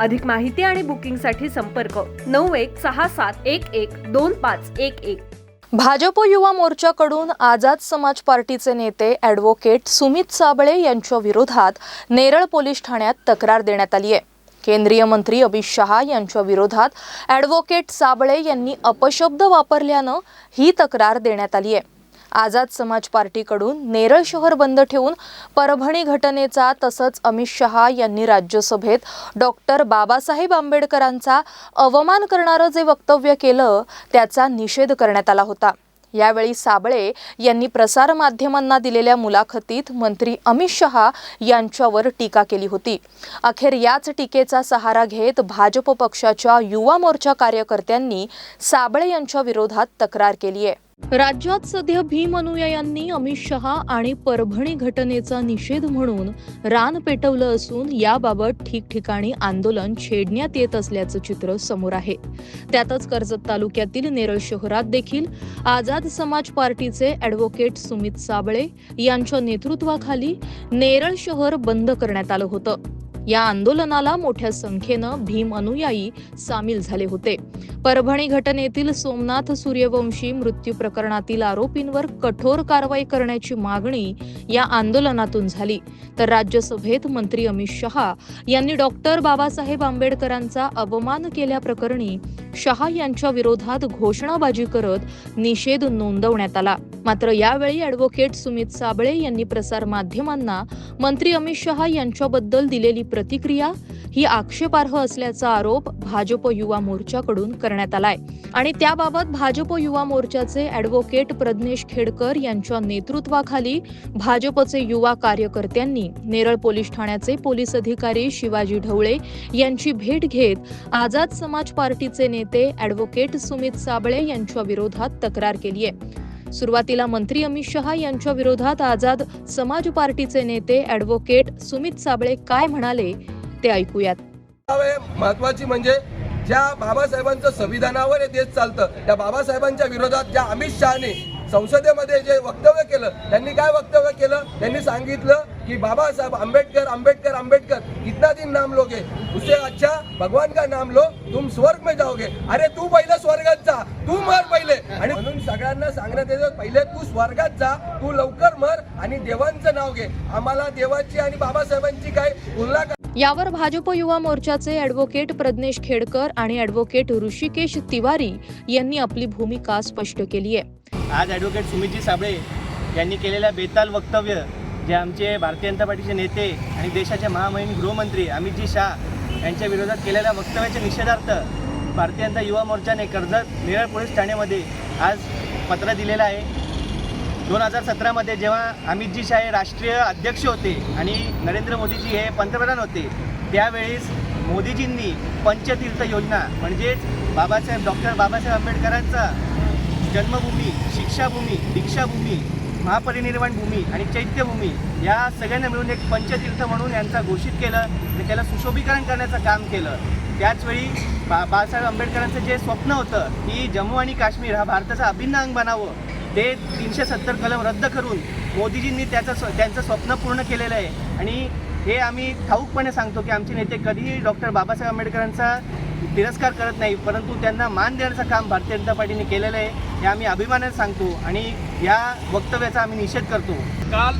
अधिक माहिती आणि बुकिंगसाठी संपर्क नऊ एक सहा सात एक एक दोन पाच एक एक. भाजप युवा मोर्चाकडून आझाद समाज पार्टीचे नेते ॲडव्होकेट सुमित साबळे यांच्या विरोधात नेरळ पोलीस ठाण्यात तक्रार देण्यात आली आहे. केंद्रीय मंत्री अमित शहा यांच्या विरोधात ॲडव्होकेट साबळे यांनी अपशब्द वापरल्यानं ही तक्रार देण्यात आली आहे. आझाद समाज पार्टीकडून नेरळ शहर बंद ठेवून परभणी घटनेचा तसंच अमित शहा यांनी राज्यसभेत डॉक्टर बाबासाहेब आंबेडकरांचा अवमान करणारं जे वक्तव्य केलं त्याचा निषेध करण्यात आला होता. यावेळी साबळे यांनी प्रसारमाध्यमांना दिलेल्या मुलाखतीत मंत्री अमित शहा यांच्यावर टीका केली होती. अखेर याच टीकेचा सहारा घेत भाजप पक्षाच्या युवा मोर्चा कार्यकर्त्यांनी साबळे यांच्या विरोधात तक्रार केली आहे राज्यात सध्या भीम अनुयायांनी अमित शहा आणि परभणी घटनेचा निषेध म्हणून रान पेटवलं असून याबाबत ठिकठिकाणी आंदोलन छेडण्यात येत असल्याचं चित्र समोर आहे. त्यातच कर्जत तालुक्यातील नेरळ शहरात देखील आझाद समाज पार्टीचे ॲडव्होकेट सुमित साबळे यांच्या नेतृत्वाखाली नेरळ शहर बंद करण्यात आलं होतं. या आंदोलनाला मोठ्या संख्येनं भीम अनुयायी सामील झाले होते. परभणी घटनेतील सोमनाथ सूर्यवंशी मृत्यू प्रकरणातील आरोपींवर कठोर कारवाई करण्याची मागणी या आंदोलनातून झाली. तर राज्यसभेत मंत्री अमित शहा यांनी डॉक्टर बाबासाहेब आंबेडकरांचा अवमान केल्याप्रकरणी शहा यांच्या विरोधात घोषणाबाजी करत निषेध नोंदवण्यात आला. मात्र यावेळी ॲडव्होकेट सुमित साबळे यांनी प्रसार माध्यमांना मंत्री अमित शहा यांच्याबद्दल दिलेली प्रतिक्रिया ही आक्षेपार्ह असल्याचा आरोप भाजप युवा मोर्चाकडून करण्यात आलाय. आणि त्याबाबत भाजप युवा मोर्चाचे ॲडव्होकेट प्रज्ञेश खेडकर यांच्या नेतृत्वाखाली भाजपचे युवा कार्यकर्त्यांनी नेरळ पोलीस ठाण्याचे पोलीस अधिकारी शिवाजी ढवळे यांची भेट घेत आझाद समाज पार्टीचे नेते ॲडव्होकेट सुमित साबळे यांच्या विरोधात तक्रार केली आहे सुरुवातीला मंत्री अमित शहा यांच्या विरोधात आझाद समाज पार्टीचे नेते ॲडव्होकेट सुमित साबळे काय म्हणाले ते ऐकूयात. महत्वाची म्हणजे ज्या बाबासाहेबांचं संविधानावर हे देश चालतं त्या बाबासाहेबांच्या विरोधात ज्या अमित शहाने संसदेमध्ये जे वक्तव्य केलं त्यांनी काय वक्तव्य केलं? त्यांनी सांगितलं की बाबासाहेब आंबेडकर आंबेडकर आंबेडकर इतना दिन नाम लोगे। उससे अच्छा भगवान का नाम लो तुम स्वर्ग में जाओगे। अरे तू पहिले स्वर्गात जा तू मर पहिले। आणि म्हणून सगळ्यांना सांगण्यात येतं पहिले तू स्वर्गात जा तू लवकर मर आणि देवांचं नाव घे. आम्हाला देवाची आणि बाबासाहेबांची काय तुलना यावर भाजप युवा मोर्चाचे ॲडव्होकेट प्रज्ञेश खेडकर आणि ॲडव्होकेट ऋषिकेश तिवारी यांनी आपली भूमिका स्पष्ट केली आहे. आज ॲडव्होकेट सुमितजी साबळे यांनी केलेल्या बेताल वक्तव्य जे आमचे भारतीय जनता पार्टीचे नेते आणि देशाचे महामहिम गृहमंत्री अमितजी शाह यांच्या विरोधात केलेल्या वक्तव्याच्या निषेधार्थ भारतीय जनता युवा मोर्चाने कर्जत नेरळ पोलीस ठाण्यामध्ये आज पत्र दिलेलं आहे. दोन हजार सतरामध्ये जेव्हा अमितजी शाह हे राष्ट्रीय अध्यक्ष होते आणि नरेंद्र मोदीजी हे पंतप्रधान होते त्यावेळेस मोदीजींनी पंचतीर्थ योजना म्हणजेच बाबासाहेब डॉक्टर बाबासाहेब आंबेडकरांचा जन्मभूमी शिक्षाभूमी दीक्षाभूमी महापरिनिर्वाण भूमी आणि चैत्यभूमी या सगळ्यांना मिळून एक पंचतीर्थ म्हणून यांचा घोषित केलं आणि त्याला सुशोभीकरण करण्याचं काम केलं. त्याचवेळी बा बाबासाहेब आंबेडकरांचं जे स्वप्न होतं की जम्मू आणि काश्मीर हा भारताचा अभिन्न अंग बनावं ते तीनशे सत्तर कलम रद्द करून मोदीजींनी त्याचं स्व त्यांचं स्वप्न पूर्ण केलेलं आहे. आणि हे आम्ही ठाऊकपणे सांगतो की आमचे नेते कधीही डॉक्टर बाबासाहेब आंबेडकरांचा तिरस्कार करत नाही परंतु त्यांना मान देण्याचं काम भारतीय जनता पार्टीने केलेलं आहे. हे आम्ही अभिमानाने सांगतो आणि या वक्तव्याचा आम्ही निषेध करतो. काल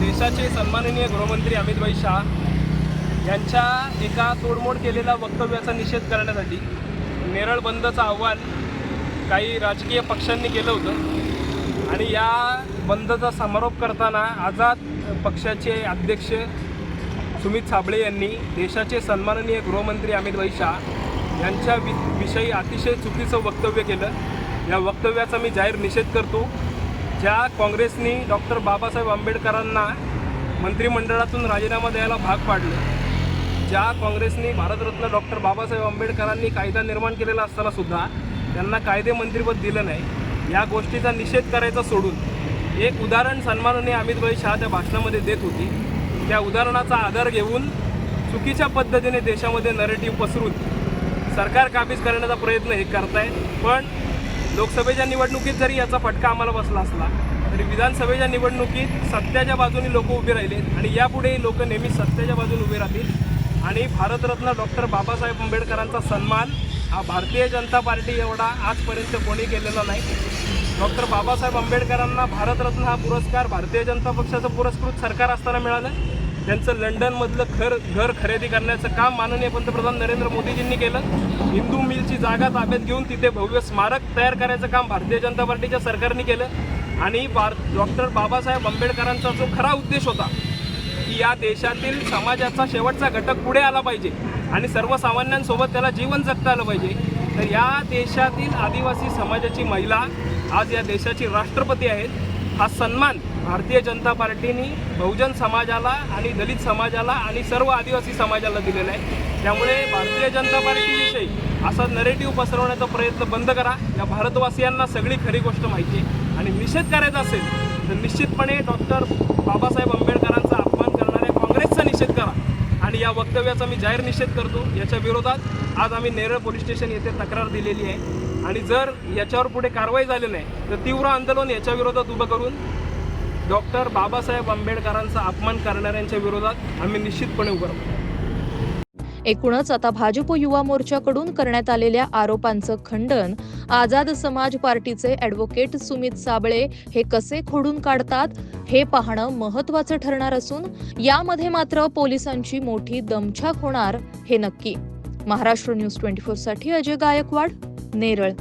देशाचे सन्माननीय गृहमंत्री अमितभाई शाह यांच्या एका तोडमोड केलेल्या वक्तव्याचा निषेध करण्यासाठी नेरळ बंदचं आव्हान काही राजकीय पक्षांनी केलं होतं. आणि या बंदचा समारोप करताना आझाद पक्षाचे अध्यक्ष सुमित साबळे यांनी देशाचे सन्माननीय गृहमंत्री अमितभाई शाह यांच्या वि विषयी अतिशय चुकीचं वक्तव्य केलं. या वक्तव्याचा मी जाहीर निषेध करतो. ज्या काँग्रेसनी डॉक्टर बाबासाहेब आंबेडकरांना मंत्रिमंडळातून राजीनामा द्यायला भाग पाडलं ज्या काँग्रेसनी भारतरत्न डॉक्टर बाबासाहेब आंबेडकरांनी कायदा निर्माण केलेला असताना सुद्धा त्यांना कायदे मंत्रीपद दिलं नाही या गोष्टीचा निषेध करायचा सोडून एक उदाहरण सन्माननीय अमितभाई शहा त्या भाषणामध्ये देत होती. त्या उदाहरणाचा आधार घेऊन चुकीच्या पद्धतीने देशामध्ये नरेटिव्ह पसरून सरकार काबीज करण्याचा प्रयत्न हे करतायत. पण लोकसभेच्या निवडणुकीत जरी याचा फटका आम्हाला बसला असला तरी विधानसभेच्या निवडणुकीत सत्याच्या बाजूने लोक उभे राहिले आणि यापुढेही लोक नेहमी सत्याच्या बाजूने उभे राहतील. आणि भारतरत्न डॉक्टर बाबासाहेब आंबेडकरांचा सन्मान हा भारतीय जनता पार्टी एवढा आजपर्यंत कोणी केलेला नाही. डॉक्टर बाबासाहेब आंबेडकरांना भारतरत्न हा पुरस्कार भारतीय जनता पक्षाचं पुरस्कृत सरकार असताना मिळालं. त्यांचं लंडनमधलं घर घर खरेदी करण्याचं काम माननीय पंतप्रधान नरेंद्र मोदीजींनी केलं. हिंदू मिलची जागा ताब्यात घेऊन तिथे भव्य स्मारक तयार करायचं काम भारतीय जनता पार्टीच्या सरकारने केलं. आणि भार डॉक्टर बाबासाहेब आंबेडकरांचा जो खरा उद्देश होता की या देशातील समाजाचा शेवटचा घटक पुढे आला पाहिजे आणि सर्वसामान्यांसोबत त्याला जीवन जगता आलं पाहिजे. तर या देशातील आदिवासी समाजाची महिला आज या देशाची राष्ट्रपती आहेत. हा सन्मान भारतीय जनता पार्टीने बहुजन समाजाला आणि दलित समाजाला आणि सर्व आदिवासी समाजाला दिलेला आहे. त्यामुळे भारतीय जनता पार्टीविषयी असा नरेटिव्ह पसरवण्याचा प्रयत्न बंद करा. या भारतवासियांना सगळी खरी गोष्ट माहिती आहे. आणि निषेध करायचा असेल तर निश्चितपणे डॉक्टर बाबासाहेब आंबेडकरांचा अपमान करणाऱ्या काँग्रेसचा निषेध करा. आणि या वक्तव्याचा मी जाहीर निषेध करतो. याच्या विरोधात आज आम्ही नेरळ पोलीस स्टेशन येथे तक्रार दिलेली आहे. आणि जर याच्यावर पुढे कारवाई झाली नाही तर तीव्र आंदोलन याच्या विरोधात उभं करून डॉक्टर बाबासाहेब आंबेडकरांचा अपमान करणाऱ्यांच्या विरोधात आम्ही निश्चितपणे उभं राहू. एकूणच आता भाजप युवा मोर्चाकडून करण्यात आलेल्या आरोपांचं खंडन आझाद समाज पार्टीचे ॲडव्होकेट सुमित साबळे हे कसे खोडून काढतात हे पाहणं महत्त्वाचं ठरणार असून यामध्ये मात्र पोलिसांची मोठी दमछाक होणार हे नक्की. महाराष्ट्र न्यूज ट्वेंटी साठी अजय गायकवाड. नेरळ